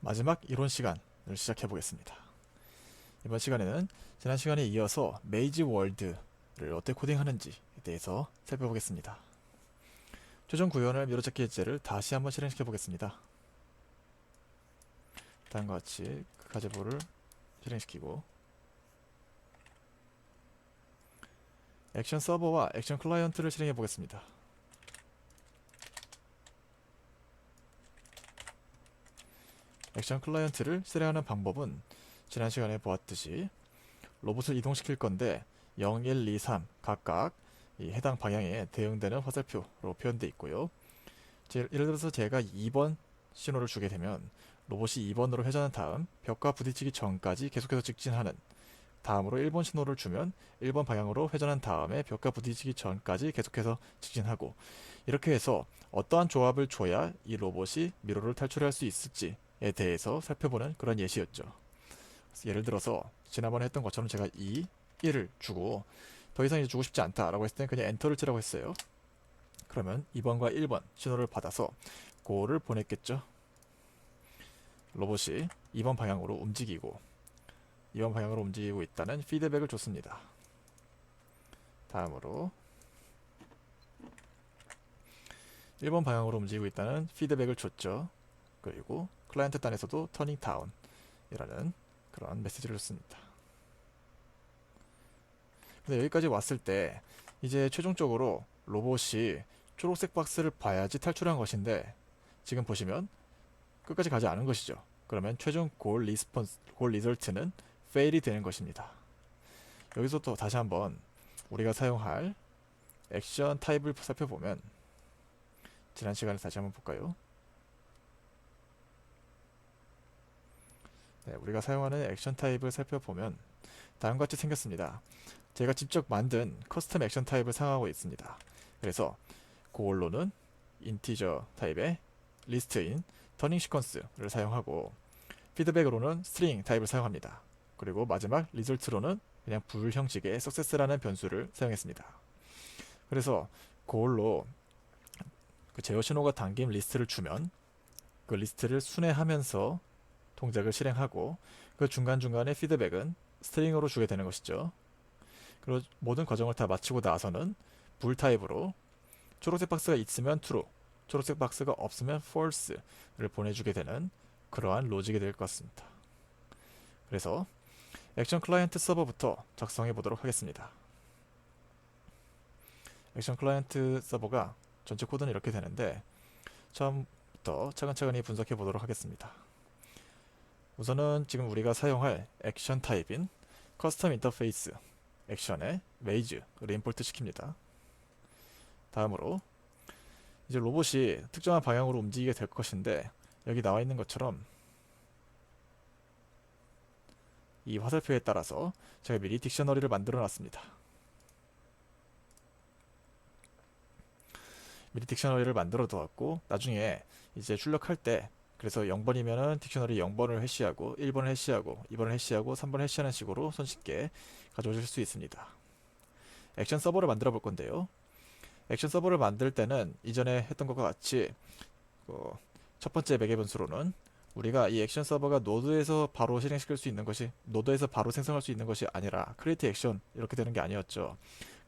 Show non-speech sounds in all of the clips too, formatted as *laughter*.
마지막 이론 시간을 시작해 보겠습니다. 이번 시간에는 지난 시간에 이어서 메이지 월드를 어떻게 코딩하는지에 대해서 살펴보겠습니다. 최종 구현을 미로찾기 예제를 다시 한번 실행시켜 보겠습니다. 다음과 같이 그 가제보를 실행시키고 액션 서버와 액션 클라이언트를 실행해 보겠습니다. 액션 클라이언트를 실행하는 방법은 지난 시간에 보았듯이 로봇을 이동시킬 건데 0, 1, 2, 3 각각 이 해당 방향에 대응되는 화살표로 표현되어 있고요. 제- 예를 들어서 제가 2번 신호를 주게 되면 로봇이 2번으로 회전한 다음 벽과 부딪히기 전까지 계속해서 직진하는 다음으로 1번 신호를 주면 1번 방향으로 회전한 다음에 벽과 부딪히기 전까지 계속해서 직진하고 이렇게 해서 어떠한 조합을 줘야 이 로봇이 미로를 탈출할 수 있을지 에 대해서 살펴보는 그런 예시였죠. 예를 들어서 지난번에 했던 것처럼 제가 2, 1을 주고 더 이상 이제 주고 싶지 않다라고 했을 때 그냥 엔터를 치라고 했어요. 그러면 2번과 1번 신호를 받아서 고를 보냈겠죠. 로봇이 2번 방향으로 움직이고 2번 방향으로 움직이고 있다는 피드백을 줬습니다. 다음으로 1번 방향으로 움직이고 있다는 피드백을 줬죠. 그리고 클라이언트 단에서도 터닝 다운이라는 그런 메시지를 줬습니다. 근데 여기까지 왔을 때 이제 최종적으로 로봇이 초록색 박스를 봐야지 탈출한 것인데 지금 보시면 끝까지 가지 않은 것이죠. 그러면 최종 골 리스폰스 골 리절트는 fail이 되는 것입니다. 여기서 또 다시 한번 우리가 사용할 액션 타입을 살펴보면 지난 시간에 다시 한번 볼까요? 네, 우리가 사용하는 액션 타입을 살펴보면 다음과 같이 생겼습니다. 제가 직접 만든 커스텀 액션 타입을 사용하고 있습니다. 그래서 고걸로는 인티저 타입의 리스트인 터닝 시퀀스를 사용하고 피드백으로는 스트링 타입을 사용합니다. 그리고 마지막 리졸트로는 그냥 불 형식의 success라는 변수를 사용했습니다. 그래서 그걸로 그 제어 신호가 담긴 리스트를 주면 그 리스트를 순회하면서 동작을 실행하고 그 중간중간에 피드백은 스트링으로 주게 되는 것이죠. 그리고 모든 과정을 다 마치고 나서는 불 타입으로 초록색 박스가 있으면 true, 초록색 박스가 없으면 false를 보내주게 되는 그러한 로직이 될 것 같습니다. 그래서 액션 클라이언트 서버부터 작성해 보도록 하겠습니다. 액션 클라이언트 서버가 전체 코드는 이렇게 되는데 처음부터 차근차근히 분석해 보도록 하겠습니다. 우선은 지금 우리가 사용할 액션 타입인 커스텀 인터페이스 액션에 메이즈를 임포트 시킵니다. 다음으로 이제 로봇이 특정한 방향으로 움직이게 될 것인데 여기 나와 있는 것처럼 이 화살표에 따라서 제가 미리 딕셔너리를 만들어 놨습니다. 미리 딕셔너리를 만들어 두었고 나중에 이제 출력할 때 그래서 0번이면은 딕셔너리 0번을 해시하고 1번을 해시하고 2번을 해시하고 3번을 해시하는 식으로 손쉽게 가져오실 수 있습니다. 액션 서버를 만들어 볼 건데요. 액션 서버를 만들 때는 이전에 했던 것과 같이 어, 첫 번째 매개 변수로는 우리가 이 액션 서버가 노드에서 바로 실행시킬 수 있는 것이 노드에서 바로 생성할 수 있는 것이 아니라 크리에이트 액션 이렇게 되는 게 아니었죠.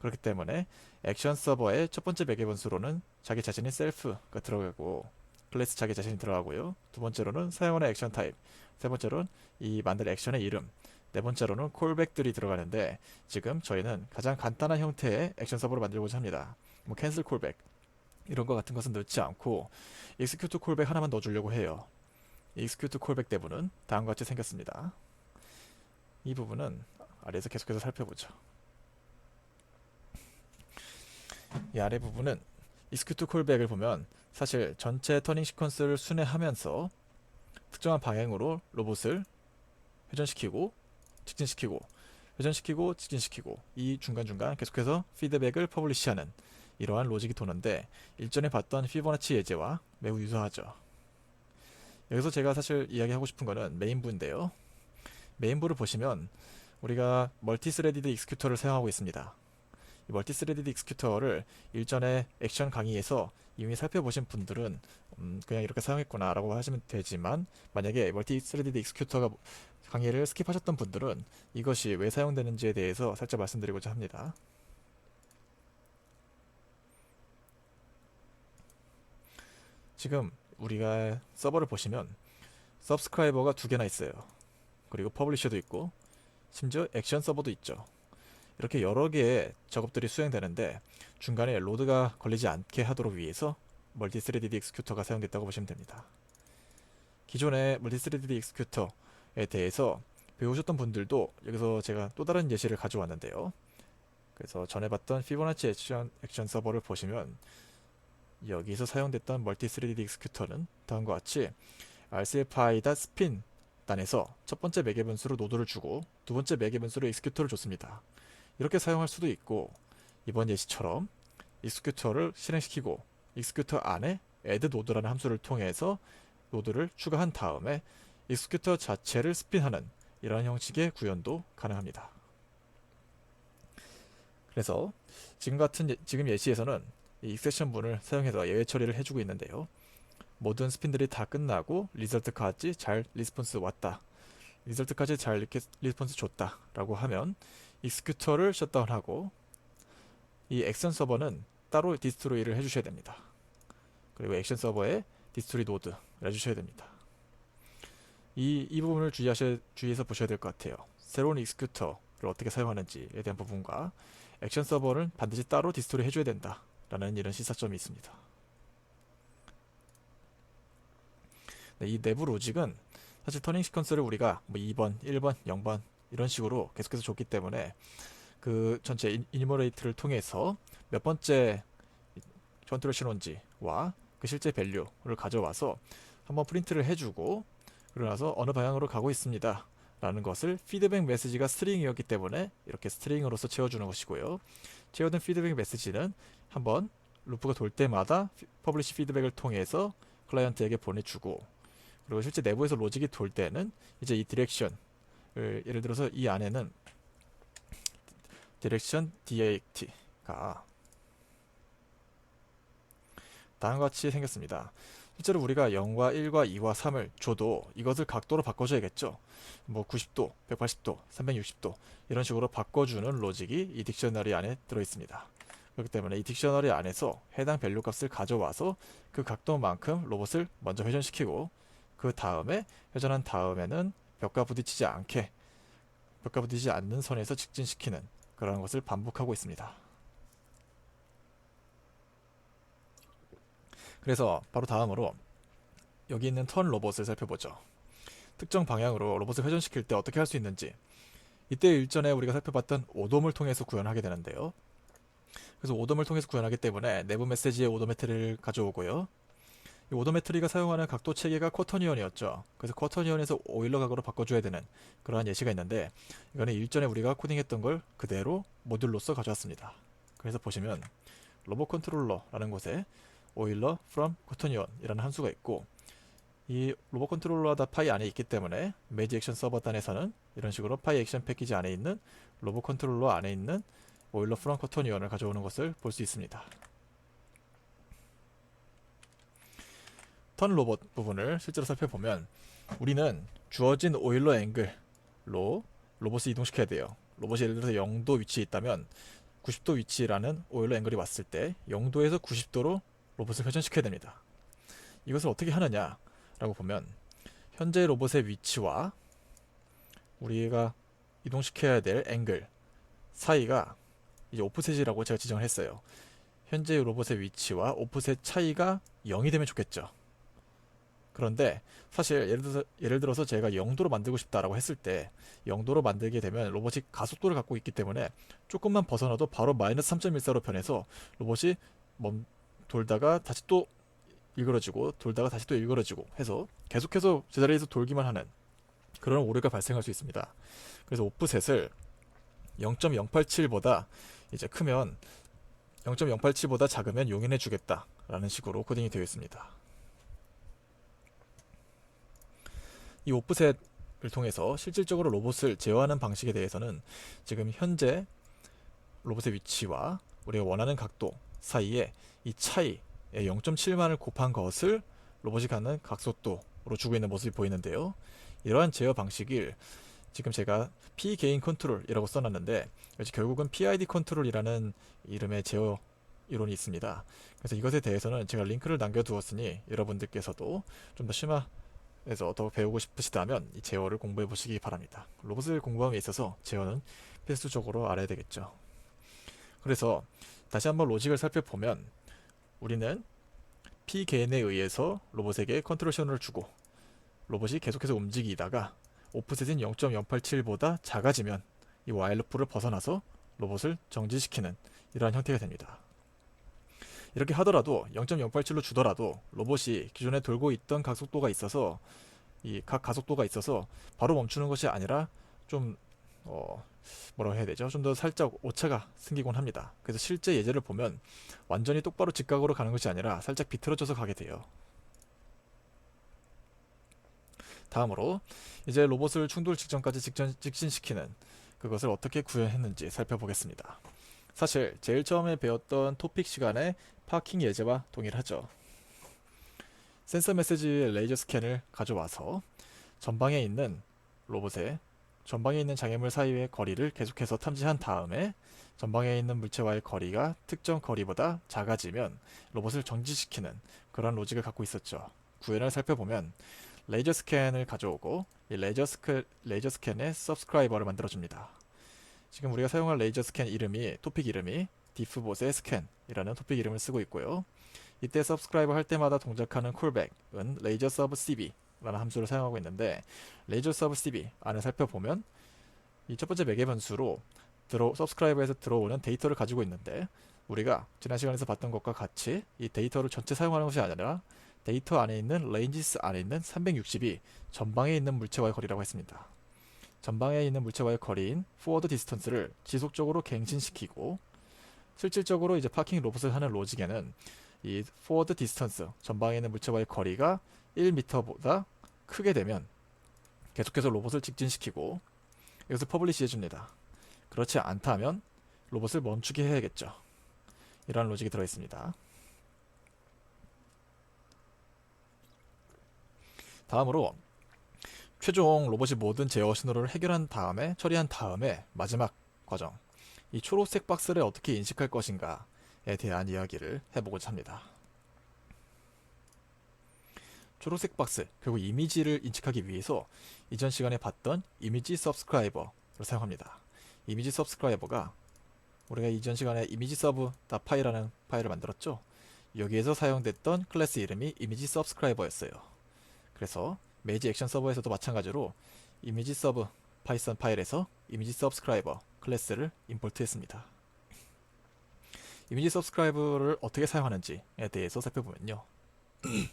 그렇기 때문에 액션 서버의 첫 번째 매개 변수로는 자기 자신이 셀프가 들어가고 클래스 자기 자신이 들어가고요. 두 번째로는 사용하는 액션 타입, 세 번째로는 이 만들 액션의 이름, 네 번째로는 콜백들이 들어가는데 지금 저희는 가장 간단한 형태의 액션 서버를 만들고자 합니다. 뭐 캔슬 콜백 이런 거 같은 것은 넣지 않고 execute 콜백 하나만 넣어주려고 해요. execute 콜백 대부는 다음과 같이 생겼습니다. 이 부분은 아래에서 계속해서 살펴보죠. 이 아래 부분은 execute 콜백을 보면 사실 전체 터닝 시퀀스를 순회하면서 특정한 방향으로 로봇을 회전시키고 직진시키고 회전시키고 직진시키고 이 중간중간 계속해서 피드백을 퍼블리시하는 이러한 로직이 도는데 일전에 봤던 피보나치 예제와 매우 유사하죠. 여기서 제가 사실 이야기하고 싶은 거는 메인부인데요. 메인부를 보시면 우리가 멀티스레디드 익스큐터를 사용하고 있습니다. 이 멀티 스레디드 익스큐터를 일전에 액션 강의에서 이미 살펴보신 분들은 음, 그냥 이렇게 사용했구나 라고 하시면 되지만 만약에 멀티 스레디드 익스큐터가 강의를 스킵하셨던 분들은 이것이 왜 사용되는지에 대해서 살짝 말씀드리고자 합니다. 지금 우리가 서버를 보시면 서브스크라이버가 두 개나 있어요. 그리고 퍼블리셔도 있고 심지어 액션 서버도 있죠. 이렇게 여러 개의 작업들이 수행되는데 중간에 로드가 걸리지 않게 하도록 위해서 멀티 스레디드 익스큐터가 사용됐다고 보시면 됩니다. 기존의 멀티 스레디드 익스큐터에 대해서 배우셨던 분들도 여기서 제가 또 다른 예시를 가져왔는데요. 그래서 전에 봤던 피보나치 액션, 액션 서버를 보시면 여기서 사용됐던 멀티 스레디드 익스큐터는 다음과 같이 RCFI다 스핀 단에서 첫 번째 매개 변수로 노드를 주고 두 번째 매개 변수로 익스큐터를 줬습니다. 이렇게 사용할 수도 있고 이번 예시처럼 익스큐터를 실행시키고 익스큐터 안에 add 노드라는 함수를 통해서 노드를 추가한 다음에 익스큐터 자체를 스핀하는 이러한 형식의 구현도 가능합니다. 그래서 지금 같은 예, 지금 예시에서는 이 익세션 문을 사용해서 예외 처리를 해주고 있는데요. 모든 스핀들이 다 끝나고 리설트까지 잘 리스폰스 왔다. 리설트까지 잘 이렇게 리스폰스 줬다. 라고 하면 익스큐터를 셧다운하고 이 액션 서버는 따로 디스트로이를 해주셔야 됩니다. 그리고 액션 서버에 디스트로이 노드를 해주셔야 됩니다. 이, 이 부분을 주의하셔, 주의해서 보셔야 될 것 같아요. 새로운 익스큐터를 어떻게 사용하는지에 대한 부분과 액션 서버는 반드시 따로 디스트로이 해줘야 된다. 라는 이런 시사점이 있습니다. 네, 이 내부 로직은 사실 터닝 시퀀스를 우리가 뭐 2번, 1번, 0번 이런 식으로 계속해서 줬기 때문에 그 전체 이니머레이트를 통해서 몇 번째 컨트롤 신원지와 그 실제 밸류를 가져와서 한번 프린트를 해주고 그러고 나서 어느 방향으로 가고 있습니다. 라는 것을 피드백 메시지가 스트링이었기 때문에 이렇게 스트링으로서 채워주는 것이고요. 채워둔 피드백 메시지는 한번 루프가 돌 때마다 퍼블리시 피드백을 통해서 클라이언트에게 보내주고 그리고 실제 내부에서 로직이 돌 때는 이제 이 디렉션을 예를 들어서 이 안에는 디렉션 direct가 다음과 같이 생겼습니다. 실제로 우리가 0과 1과 2와 3을 줘도 이것을 각도로 바꿔줘야겠죠. 뭐 90도, 180도, 360도 이런 식으로 바꿔주는 로직이 이 딕셔너리 안에 들어있습니다. 그렇기 때문에 이 딕셔너리 안에서 해당 밸류 값을 가져와서 그 각도만큼 로봇을 먼저 회전시키고 그 다음에 회전한 다음에는 벽과 부딪히지 않게 벽과 부딪히지 않는 선에서 직진시키는 그런 것을 반복하고 있습니다. 그래서 바로 다음으로 여기 있는 턴 로봇을 살펴보죠. 특정 방향으로 로봇을 회전시킬 때 어떻게 할 수 있는지 이때 일전에 우리가 살펴봤던 오돔을 통해서 구현하게 되는데요. 그래서 오돔을 통해서 구현하기 때문에 내부 메시지의 오도메트리를 가져오고요. 이 오도메트리가 사용하는 각도 체계가 쿼터니언이었죠. 그래서 쿼터니언에서 오일러 각으로 바꿔줘야 되는 그러한 예시가 있는데 이거는 일전에 우리가 코딩했던 걸 그대로 모듈로서 가져왔습니다. 그래서 보시면 로봇 컨트롤러라는 곳에 오일러 from 쿼터니언이라는 함수가 있고 이 로봇 컨트롤러다 파이 안에 있기 때문에 매지 액션 서버 단에서는 이런 식으로 파이 액션 패키지 안에 있는 로봇 컨트롤러 안에 있는 오일러 프롬 쿼터니언을 가져오는 것을 볼 수 있습니다. 턴 로봇 부분을 실제로 살펴보면 우리는 주어진 오일러 앵글로 로봇을 이동시켜야 돼요. 로봇이 예를 들어서 0도 위치에 있다면 90도 위치라는 오일러 앵글이 왔을 때 0도에서 90도로 로봇을 회전시켜야 됩니다. 이것을 어떻게 하느냐라고 보면 현재 로봇의 위치와 우리가 이동시켜야 될 앵글 사이가 이제 오프셋이라고 제가 지정을 했어요. 현재 로봇의 위치와 오프셋 차이가 0이 되면 좋겠죠. 그런데 사실 예를 들어서, 예를 들어서 제가 0도로 만들고 싶다라고 했을 때 0도로 만들게 되면 로봇이 가속도를 갖고 있기 때문에 조금만 벗어나도 바로 마이너스 3.14로 변해서 로봇이 멈, 돌다가 다시 또 일그러지고 돌다가 다시 또 일그러지고 해서 계속해서 제자리에서 돌기만 하는 그런 오류가 발생할 수 있습니다. 그래서 오프셋을 0.087보다 이제 크면 0.087보다 작으면 용인해 주겠다라는 식으로 코딩이 되어 있습니다. 이 오프셋을 통해서 실질적으로 로봇을 제어하는 방식에 대해서는 지금 현재 로봇의 위치와 우리가 원하는 각도 사이에 이 차이의 0.7만을 곱한 것을 로봇이 갖는 각속도로 주고 있는 모습이 보이는데요. 이러한 제어 방식을 지금 제가 P 개인 컨트롤이라고 써놨는데 결국은 PID 컨트롤이라는 이름의 제어 이론이 있습니다. 그래서 이것에 대해서는 제가 링크를 남겨두었으니 여러분들께서도 좀 더 심화 해서 더 배우고 싶으시다면 이 제어를 공부해 보시기 바랍니다. 로봇을 공부함에 있어서 제어는 필수적으로 알아야 되겠죠. 그래서 다시 한번 로직을 살펴보면 우리는 P 개인에 의해서 로봇에게 컨트롤 신호를 주고 로봇이 계속해서 움직이다가 오프셋인 0.087보다 작아지면 이 while 루프를 벗어나서 로봇을 정지시키는 이러한 형태가 됩니다. 이렇게 하더라도 0.087로 주더라도 로봇이 기존에 돌고 있던 가속도가 있어서 이 각 가속도가 있어서 바로 멈추는 것이 아니라 좀 어, 뭐라고 해야 되죠? 좀 더 살짝 오차가 생기곤 합니다. 그래서 실제 예제를 보면 완전히 똑바로 직각으로 가는 것이 아니라 살짝 비틀어져서 가게 돼요. 다음으로 이제 로봇을 충돌 직전까지 직전, 직진시키는 그것을 어떻게 구현했는지 살펴보겠습니다. 사실 제일 처음에 배웠던 토픽 시간에 파킹 예제와 동일하죠. 센서 메시지의 레이저 스캔을 가져와서 전방에 있는 로봇의 전방에 있는 장애물 사이의 거리를 계속해서 탐지한 다음에 전방에 있는 물체와의 거리가 특정 거리보다 작아지면 로봇을 정지시키는 그런 로직을 갖고 있었죠. 구현을 살펴보면 레이저 스캔을 가져오고 이 레이저, 스크, 레이저 스캔의 서브스크라이버를 만들어줍니다. 지금 우리가 사용할 레이저 스캔 이름이 토픽 이름이 디프봇의 스캔이라는 토픽 이름을 쓰고 있고요. 이때 서브스크라이버 할 때마다 동작하는 콜백은 레이저 서브 cb 라는 함수를 사용하고 있는데 레이저 서브 cb 안에 살펴보면 이 첫 번째 매개 변수로 들어 서브스크라이버에서 들어오는 데이터를 가지고 있는데 우리가 지난 시간에서 봤던 것과 같이 이 데이터를 전체 사용하는 것이 아니라 데이터 안에 있는 레인지스 안에 있는 360이 전방에 있는 물체와의 거리라고 했습니다. 전방에 있는 물체와의 거리인 forward distance를 지속적으로 갱신시키고 실질적으로 이제 파킹 로봇을 하는 로직에는 이 forward 전방에 있는 물체와의 거리가 1m보다 크게 되면 계속해서 로봇을 직진시키고 이것을 퍼블리시 해줍니다. 그렇지 않다면 로봇을 멈추게 해야겠죠. 이러한 로직이 들어있습니다. 다음으로 최종 로봇이 모든 제어 신호를 해결한 다음에 처리한 다음에 마지막 과정 이 초록색 박스를 어떻게 인식할 것인가에 대한 이야기를 해보고자 합니다. 초록색 박스 그리고 이미지를 인식하기 위해서 이전 시간에 봤던 이미지 서브스크라이버를 사용합니다. 이미지 서브스크라이버가 우리가 이전 시간에 이미지 서브 파이라는 파일을 만들었죠. 여기에서 사용됐던 클래스 이름이 이미지 서브스크라이버였어요. 그래서 메이지 액션 서버에서도 마찬가지로 이미지 서브 파이썬 파일에서 이미지 서브스크라이버 클래스를 임포트했습니다. *laughs* 이미지 서브스크라이버를 어떻게 사용하는지에 대해서 살펴보면요. *clears throat*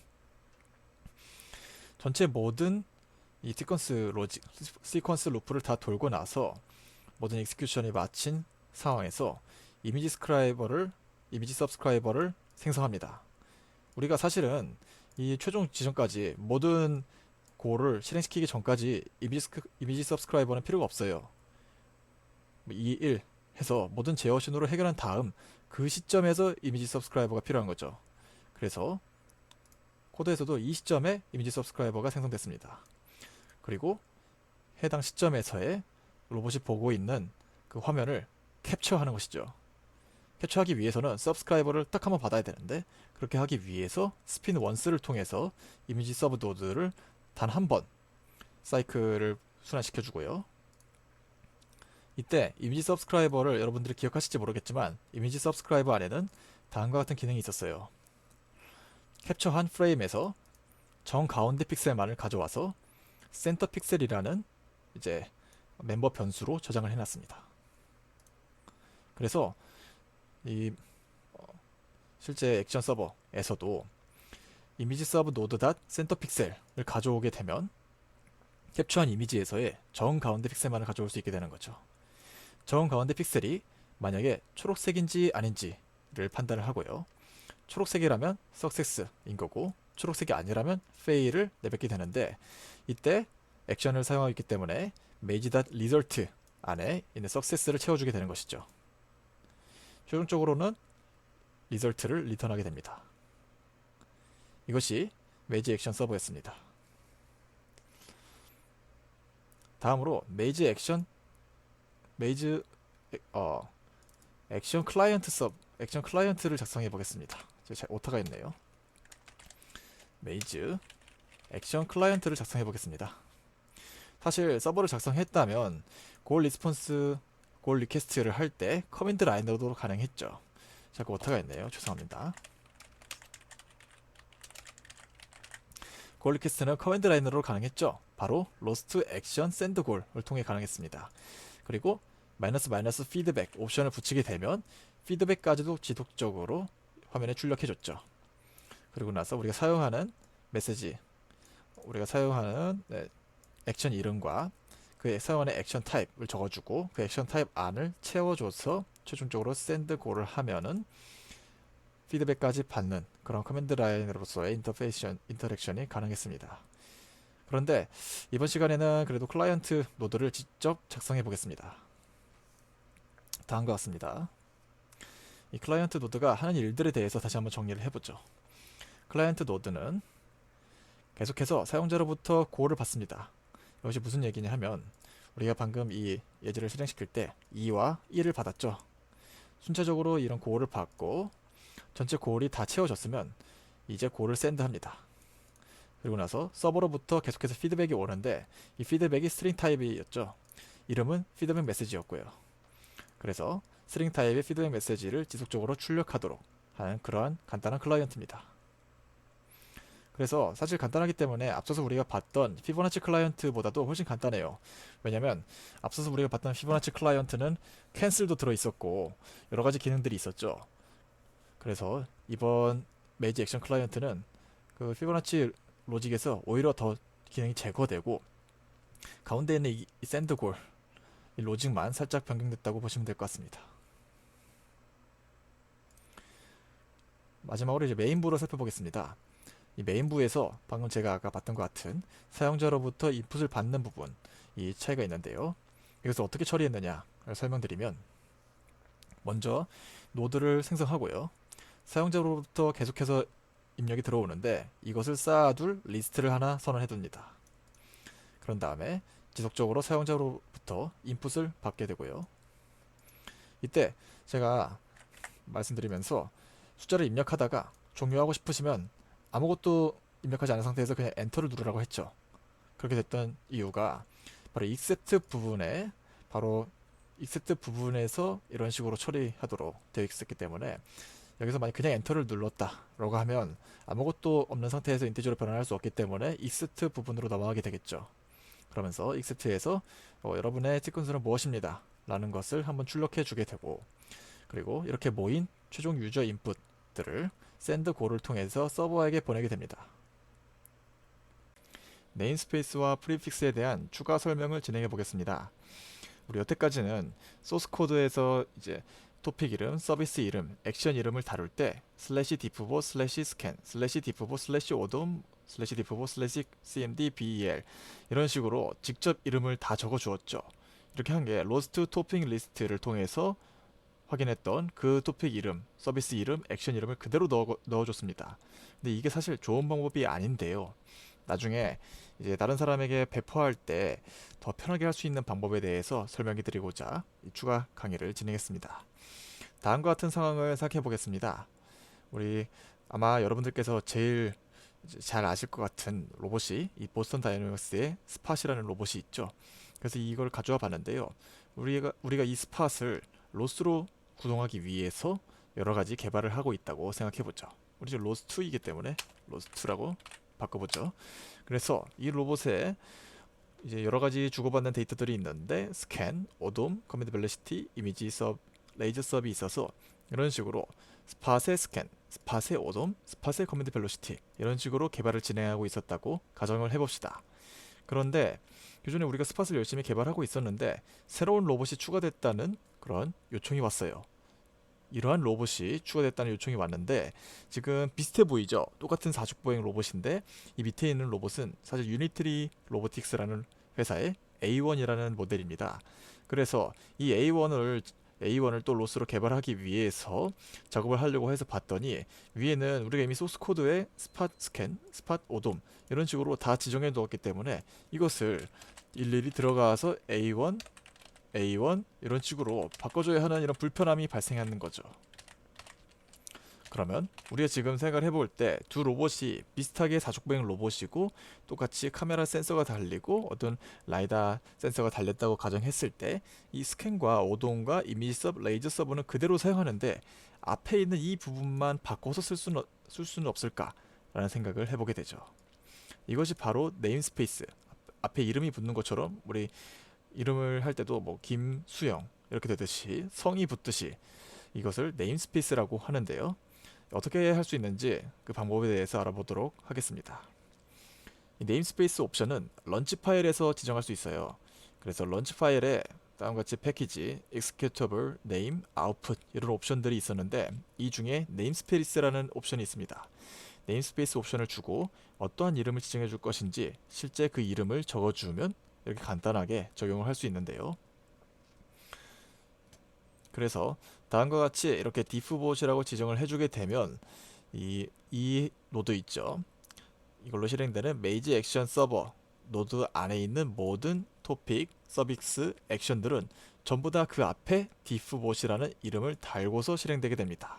전체 모든 이 시퀀스 로직, 시퀀스 루프를 다 돌고 나서 모든 익스큐션이 마친 상황에서 이미지 스크라이버를 이미지 서브스크라이버를 생성합니다. 우리가 사실은 이 최종 지점까지 모든 고를 실행시키기 전까지 이미지, 이미지 서브스크라이버는 필요가 없어요. 2, 뭐1 해서 모든 제어 신호를 해결한 다음 그 시점에서 이미지 서브스크라이버가 필요한 거죠. 그래서 코드에서도 이 시점에 이미지 서브스크라이버가 생성됐습니다. 그리고 해당 시점에서의 로봇이 보고 있는 그 화면을 캡처하는 것이죠. 캡처하기 위해서는 서브스크라이버를 딱 한번 받아야 되는데 그렇게 하기 위해서 스핀 원스를 통해서 이미지 서브 노드를 단 한 번 사이클을 순환시켜 주고요. 이때 이미지 서브스크라이버를 여러분들이 기억하실지 모르겠지만 이미지 서브스크라이버 안에는 다음과 같은 기능이 있었어요. 캡처한 프레임에서 정 가운데 픽셀만을 가져와서 센터 픽셀이라는 이제 멤버 변수로 저장을 해놨습니다. 그래서 이 어, 실제 액션 서버에서도 이미지 서브 노드 닷 센터 픽셀을 가져오게 되면 캡처한 이미지에서의 정 가운데 픽셀만을 가져올 수 있게 되는 거죠. 정 가운데 픽셀이 만약에 초록색인지 아닌지를 판단을 하고요. 초록색이라면 석세스인 거고 초록색이 아니라면 fail을 내뱉게 되는데 이때 액션을 사용하기 때문에 리절트 안에 있는 석세스를 채워주게 되는 것이죠. 최종적으로는 리절트를 리턴하게 됩니다. 이것이 메이지 액션 서버였습니다. 다음으로 메이지 액션 메이즈 액- 어 액션 클라이언트 서 액션 클라이언트를 작성해 보겠습니다. 제가 잘 오타가 있네요. 메이즈 액션 클라이언트를 작성해 보겠습니다. 사실 서버를 작성했다면 골 리스폰스 골 리퀘스트를 할 때 커맨드 라인으로도 가능했죠. 자꾸 오타가 있네요. 죄송합니다. 골 리퀘스트는 커맨드 라인으로 가능했죠. 바로 로스트 액션 샌드 골을 통해 가능했습니다. 그리고 마이너스 마이너스 피드백 옵션을 붙이게 되면 피드백까지도 지속적으로 화면에 출력해 줬죠. 그리고 나서 우리가 사용하는 메시지, 우리가 사용하는 네, 액션 이름과 그 사용하는 액션 타입을 적어주고 그 액션 타입 안을 채워줘서 최종적으로 샌드 골을 하면은 피드백까지 받는 그런 커맨드 라인으로서의 인터페이션 인터랙션이 가능했습니다. 그런데 이번 시간에는 그래도 클라이언트 노드를 직접 작성해 보겠습니다. 다음과 같습니다. 이 클라이언트 노드가 하는 일들에 대해서 다시 한번 정리를 해보죠. 클라이언트 노드는 계속해서 사용자로부터 고를 받습니다. 이것이 무슨 얘기냐 하면 우리가 방금 이 예제를 실행시킬 때 2와 1을 받았죠. 순차적으로 이런 고를 받고 전체 고을이 다 채워졌으면 이제 고를 샌드합니다. 그리고 나서 서버로부터 계속해서 피드백이 오는데 이 피드백이 스트링 타입이었죠. 이름은 피드백 메시지였고요. 그래서 스트링 타입의 피드백 메시지를 지속적으로 출력하도록 하는 그러한 간단한 클라이언트입니다. 그래서 사실 간단하기 때문에 앞서서 우리가 봤던 피보나치 클라이언트보다도 훨씬 간단해요. 왜냐면 앞서서 우리가 봤던 피보나치 클라이언트는 캔슬도 들어 있었고 여러 가지 기능들이 있었죠. 그래서 이번 메이지 액션 클라이언트는 그 피보나치 로직에서 오히려 더 기능이 제거되고 가운데 있는 이, 이 샌드골 이 로직만 살짝 변경됐다고 보시면 될 것 같습니다. 마지막으로 이제 메인부로 살펴보겠습니다. 이 메인부에서 방금 제가 아까 봤던 것 같은 사용자로부터 인풋을 받는 부분 이 차이가 있는데요. 이것을 어떻게 처리했느냐를 설명드리면 먼저 노드를 생성하고요. 사용자로부터 계속해서 입력이 들어오는데 이것을 쌓아둘 리스트를 하나 선언해 둡니다. 그런 다음에 지속적으로 사용자로부터 인풋을 받게 되고요. 이때 제가 말씀드리면서 숫자를 입력하다가 종료하고 싶으시면 아무것도 입력하지 않은 상태에서 그냥 엔터를 누르라고 했죠. 그렇게 됐던 이유가 바로 익셉트 부분에 바로 익셉트 부분에서 이런 식으로 처리하도록 되어 있었기 때문에 여기서 만약 그냥 엔터를 눌렀다라고 하면 아무것도 없는 상태에서 인티저로 변환할 수 없기 때문에 익셉트 부분으로 넘어가게 되겠죠. 그러면서 익셉트에서 어, 여러분의 시퀀스는 무엇입니다. 라는 것을 한번 출력해 주게 되고 그리고 이렇게 모인 최종 유저 인풋들을 샌드 고를 통해서 서버에게 보내게 됩니다. 네임스페이스와 프리픽스에 대한 추가 설명을 진행해 보겠습니다. 우리 여태까지는 소스 코드에서 이제 토픽 이름, 서비스 이름, 액션 이름을 다룰 때 슬래시 디프보 슬래시 스캔, 슬래시 디프보 슬래시 오돔, 슬래시 디프보 슬래시 cmd ber 이런 식으로 직접 이름을 다 적어 주었죠. 이렇게 한 게 로스트 토픽 리스트를 통해서 확인했던 그 토픽 이름, 서비스 이름, 액션 이름을 그대로 넣어, 넣어 줬습니다. 근데 이게 사실 좋은 방법이 아닌데요. 나중에 이제 다른 사람에게 배포할 때 더 편하게 할 수 있는 방법에 대해서 설명해 드리고자 이 추가 강의를 진행했습니다. 다음과 같은 상황을 생각해 보겠습니다. 우리 아마 여러분들께서 제일 잘 아실 것 같은 로봇이 이 보스턴 다이내믹스의 스팟이라는 로봇이 있죠. 그래서 이걸 가져와 봤는데요. 우리가 우리가 이 스팟을 로스로 구동하기 위해서 여러 가지 개발을 하고 있다고 생각해 보죠. 우리 지금 로스2이기 때문에 로스2라고 바꿔보죠. 그래서 이 로봇에 이제 여러 가지 주고받는 데이터들이 있는데 스캔, 오돔, 커맨드 벨레시티, 이미지 섭, 레이저 섭이 있어서 이런 식으로 스팟의 스캔, 스팟의 오돔, 스팟의 커맨드 벨로시티 이런 식으로 개발을 진행하고 있었다고 가정을 해봅시다. 그런데 기존에 우리가 스팟을 열심히 개발하고 있었는데 새로운 로봇이 추가됐다는 그런 요청이 왔어요. 이러한 로봇이 추가됐다는 요청이 왔는데 지금 비슷해 보이죠? 똑같은 사축보행 로봇인데 이 밑에 있는 로봇은 사실 유니트리 로보틱스라는 회사의 A1이라는 모델입니다. 그래서 이 A1을 A1을 또 로스로 개발하기 위해서 작업을 하려고 해서 봤더니 위에는 우리가 이미 소스 코드에 스팟 스캔, 스팟 오돔 이런 식으로 다 지정해 두었기 때문에 이것을 일일이 들어가서 A1, A1 이런 식으로 바꿔줘야 하는 이런 불편함이 발생하는 거죠. 그러면 우리가 지금 생각을 해볼 때 두 로봇이 비슷하게 사족보행 로봇이고 똑같이 카메라 센서가 달리고 어떤 라이다 센서가 달렸다고 가정했을 때 이 스캔과 오동과 이미지 서브, 레이저 서브는 그대로 사용하는데 앞에 있는 이 부분만 바꿔서 쓸 수는, 쓸 수는 없을까라는 생각을 해보게 되죠. 이것이 바로 네임스페이스 앞에 이름이 붙는 것처럼 우리 이름을 할 때도 뭐 김수영 이렇게 되듯이 성이 붙듯이 이것을 네임스페이스라고 하는데요. 어떻게 할 수 있는지 그 방법에 대해서 알아보도록 하겠습니다. 이 네임스페이스 옵션은 런치 파일에서 지정할 수 있어요. 그래서 런치 파일에 다음과 같이 패키지, executable, name, output 이런 옵션들이 있었는데 이 중에 네임스페이스라는 옵션이 있습니다. 네임스페이스 옵션을 주고 어떠한 이름을 지정해 줄 것인지 실제 그 이름을 적어 주면 이렇게 간단하게 적용을 할 수 있는데요. 그래서 다음과 같이 이렇게 diffbot이라고 지정을 해주게 되면 이, 이 노드 있죠. 이걸로 실행되는 메이지 액션 서버 노드 안에 있는 모든 토픽, 서비스, 액션들은 전부 다 그 앞에 diffbot이라는 이름을 달고서 실행되게 됩니다.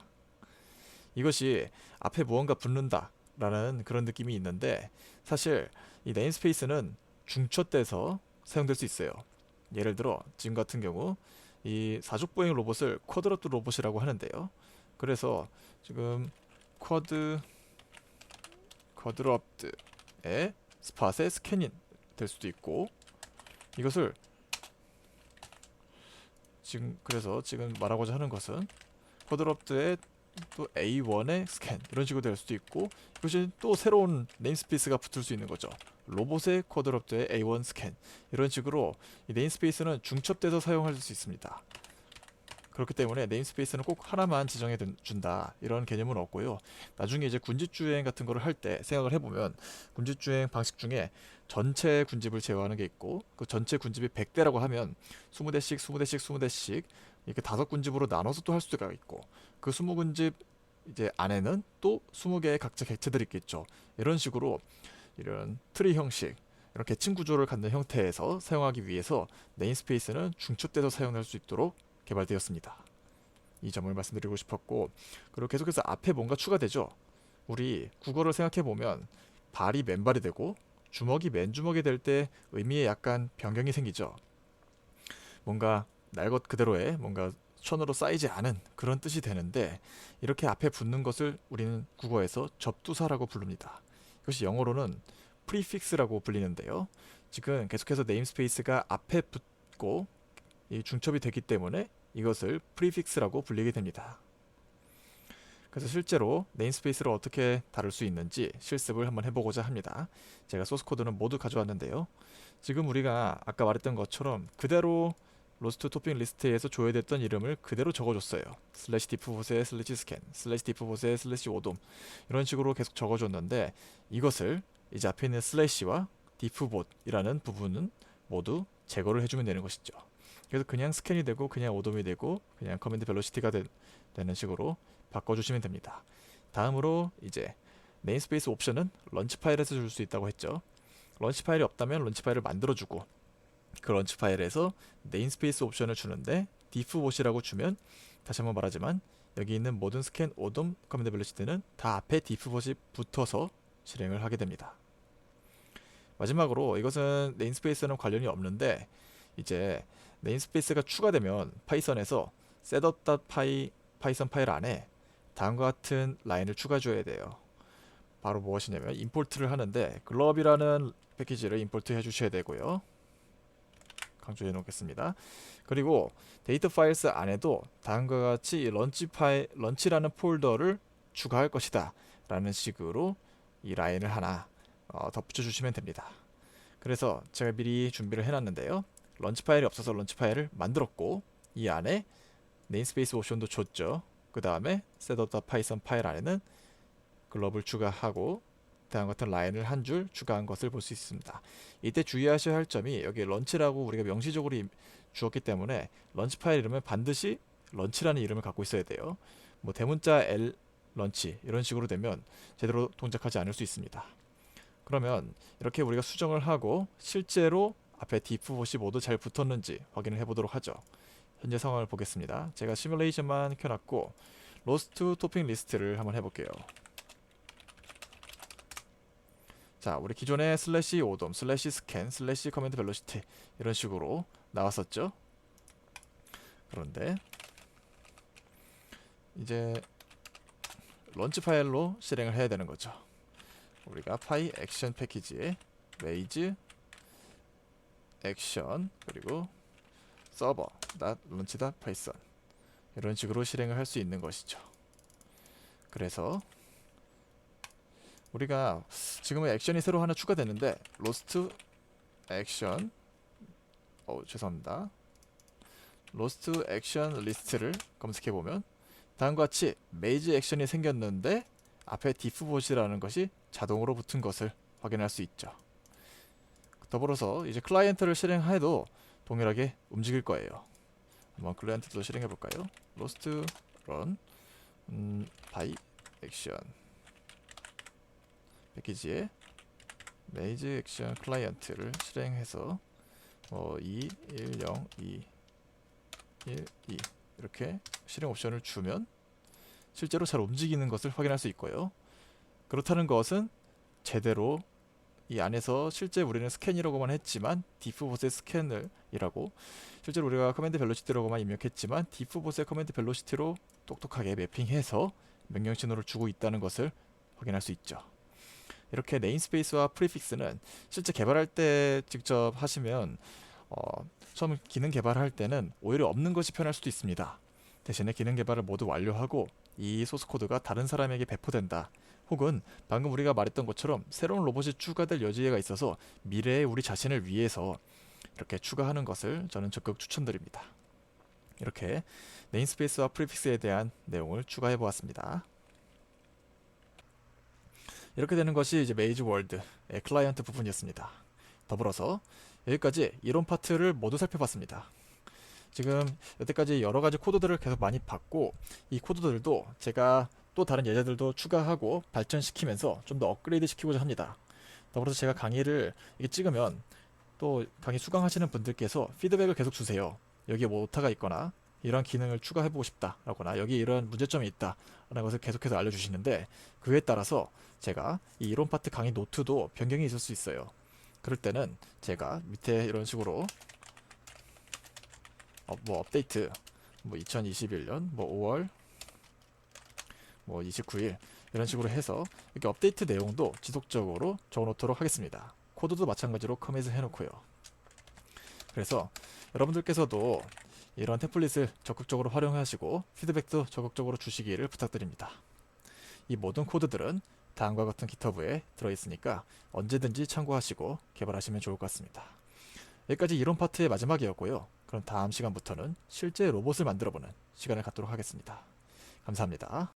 이것이 앞에 무언가 붙는다 라는 그런 느낌이 있는데 사실 이 네임스페이스는 중처돼서 사용될 수 있어요. 예를 들어 지금 같은 경우 이 사족보행 로봇을 쿼드러트 로봇이라고 하는데요. 그래서 지금 쿼드 쿼드럽트의 스팟의 스캔인 될 수도 있고 이것을 지금 그래서 지금 말하고자 하는 것은 쿼드럽트의 또 A1의 스캔 이런 식으로 될 수도 있고 이것이 또 새로운 네임스페이스가 붙을 수 있는 거죠. 로봇의 쿼드럽트의 A1 스캔 이런 식으로 이 네임스페이스는 중첩돼서 사용할 수 있습니다. 그렇기 때문에 네임스페이스는 꼭 하나만 지정해 둔- 준다 이런 개념은 없고요. 나중에 이제 군집주행 같은 거를 할 때 생각을 해보면 군집주행 방식 중에 전체 군집을 제어하는 게 있고 그 전체 군집이 100대라고 하면 20대씩 20대씩 20대씩 이렇게 다섯 군집으로 나눠서 또 할 수가 있고 그 20군집 이제 안에는 또 20개의 각자 객체들이 있겠죠. 이런 식으로 이런 트리 형식 이런 계층 구조를 갖는 형태에서 사용하기 위해서 네임스페이스는 중첩돼서 사용할 수 있도록 개발되었습니다. 이 점을 말씀드리고 싶었고 그리고 계속해서 앞에 뭔가 추가되죠. 우리 국어를 생각해 보면 발이 맨발이 되고 주먹이 맨주먹이 될 때 의미에 약간 변경이 생기죠. 뭔가 날 것 그대로의 뭔가 천으로 쌓이지 않은 그런 뜻이 되는데 이렇게 앞에 붙는 것을 우리는 국어에서 접두사라고 부릅니다. 이것이 영어로는 prefix라고 불리는데요. 지금 계속해서 네임스페이스가 앞에 붙고 이 중첩이 되기 때문에 이것을 prefix라고 불리게 됩니다. 그래서 실제로 네임스페이스를 어떻게 다룰 수 있는지 실습을 한번 해보고자 합니다. 제가 소스 코드는 모두 가져왔는데요. 지금 우리가 아까 말했던 것처럼 그대로 로스트 토핑 리스트에서 조회됐던 이름을 그대로 적어줬어요. 슬래시 디프봇에 슬래시 스캔, 슬래시 디프봇에 슬래시 오돔 이런 식으로 계속 적어줬는데 이것을 이제 앞에 있는 슬래시와 디프봇이라는 부분은 모두 제거를 해주면 되는 것이죠. 그래서 그냥 스캔이 되고 그냥 오돔이 되고 그냥 커맨드 벨로시티가 되, 되는 식으로 바꿔주시면 됩니다. 다음으로 이제 네임스페이스 옵션은 런치 파일에서 줄 수 있다고 했죠. 런치 파일이 없다면 런치 파일을 만들어주고 그 런치 파일에서 네임스페이스 옵션을 주는데 diffbot이라고 주면 다시 한번 말하지만 여기 있는 모든 스캔, 오돔, 커맨드 벨로시티는 다 앞에 diffbot이 붙어서 실행을 하게 됩니다. 마지막으로 이것은 네임스페이스는 관련이 없는데 이제 네임스페이스가 추가되면 파이썬에서 setup.py 파이썬 파일 안에 다음과 같은 라인을 추가줘야 돼요. 바로 무엇이냐면 임포트를 하는데 글럽이라는 패키지를 임포트 해 주셔야 되고요. 강조해 놓겠습니다. 그리고 데이터 파일스 안에도 다음과 같이 이 런치 파일 런치라는 폴더를 추가할 것이다 라는 식으로 이 라인을 하나 어, 덧붙여 주시면 됩니다. 그래서 제가 미리 준비를 해놨는데요. 런치 파일이 없어서 런치 파일을 만들었고 이 안에 네임스페이스 옵션도 줬죠. 그 다음에 setup.python 파일 안에는 글러브를 추가하고 다음 같은 라인을 한 줄 추가한 것을 볼 수 있습니다. 이때 주의하셔야 할 점이 여기 런치라고 우리가 명시적으로 임- 주었기 때문에 런치 파일 이름은 반드시 런치라는 이름을 갖고 있어야 돼요. 뭐 대문자 L 런치 이런 식으로 되면 제대로 동작하지 않을 수 있습니다. 그러면 이렇게 우리가 수정을 하고 실제로 앞에 디프봇이 모두 잘 붙었는지 확인을 해보도록 하죠. 현재 상황을 보겠습니다. 제가 시뮬레이션만 켜놨고 로스트 토핑 리스트를 한번 해볼게요. 자, 우리 기존에 슬래시 오돔, 슬래시 스캔, 슬래시 커맨드 벨로시티 이런 식으로 나왔었죠. 그런데 이제 런치 파일로 실행을 해야 되는 거죠. 우리가 파이 액션 패키지에 레이즈 액션 그리고 서버 런치 다 파이썬 이런 식으로 실행을 할 수 있는 것이죠. 그래서 우리가 지금은 액션이 새로 하나 추가됐는데 로스트 액션 어 죄송합니다. 로스트 액션 리스트를 검색해 보면 다음과 같이 메이지 액션이 생겼는데 앞에 디프봇이라는 것이 자동으로 붙은 것을 확인할 수 있죠. 더불어서 이제 클라이언트를 실행해도 동일하게 움직일 거예요. 한번 클라이언트도 실행해 볼까요? 로스트 런 음, 바이 액션 패키지에 메이지 액션 클라이언트를 실행해서 어, 2, 1, 0, 2, 1, 2 이렇게 실행 옵션을 주면 실제로 잘 움직이는 것을 확인할 수 있고요. 그렇다는 것은 제대로 이 안에서 실제 우리는 스캔이라고만 했지만 디프봇의 스캔을 이라고 실제로 우리가 커맨드 벨로시티라고만 입력했지만 디프봇의 커맨드 벨로시티로 똑똑하게 매핑해서 명령 신호를 주고 있다는 것을 확인할 수 있죠. 이렇게 네임스페이스와 프리픽스는 실제 개발할 때 직접 하시면 어, 처음 기능 개발할 때는 오히려 없는 것이 편할 수도 있습니다. 대신에 기능 개발을 모두 완료하고 이 소스 코드가 다른 사람에게 배포된다. 혹은 방금 우리가 말했던 것처럼 새로운 로봇이 추가될 여지가 있어서 미래의 우리 자신을 위해서 이렇게 추가하는 것을 저는 적극 추천드립니다. 이렇게 네임스페이스와 프리픽스에 대한 내용을 추가해 보았습니다. 이렇게 되는 것이 이제 메이즈 월드의 클라이언트 부분이었습니다. 더불어서 여기까지 이론 파트를 모두 살펴봤습니다. 지금 여태까지 여러 가지 코드들을 계속 많이 봤고 이 코드들도 제가 또 다른 예제들도 추가하고 발전시키면서 좀 더 업그레이드 시키고자 합니다. 더불어서 제가 강의를 이게 찍으면 또 강의 수강하시는 분들께서 피드백을 계속 주세요. 여기에 뭐 오타가 있거나 이런 기능을 추가해보고 싶다라거나 여기 이런 문제점이 있다라는 것을 계속해서 알려주시는데 그에 따라서 제가 이 이론 파트 강의 노트도 변경이 있을 수 있어요. 그럴 때는 제가 밑에 이런 식으로 어, 뭐 업데이트 뭐 2021년 뭐 5월 뭐 29일 이런 식으로 해서 이렇게 업데이트 내용도 지속적으로 적어놓도록 하겠습니다. 코드도 마찬가지로 커밋을 해놓고요. 그래서 여러분들께서도 이런 템플릿을 적극적으로 활용하시고 피드백도 적극적으로 주시기를 부탁드립니다. 이 모든 코드들은 다음과 같은 GitHub에 들어있으니까 언제든지 참고하시고 개발하시면 좋을 것 같습니다. 여기까지 이론 파트의 마지막이었고요. 그럼 다음 시간부터는 실제 로봇을 만들어보는 시간을 갖도록 하겠습니다. 감사합니다.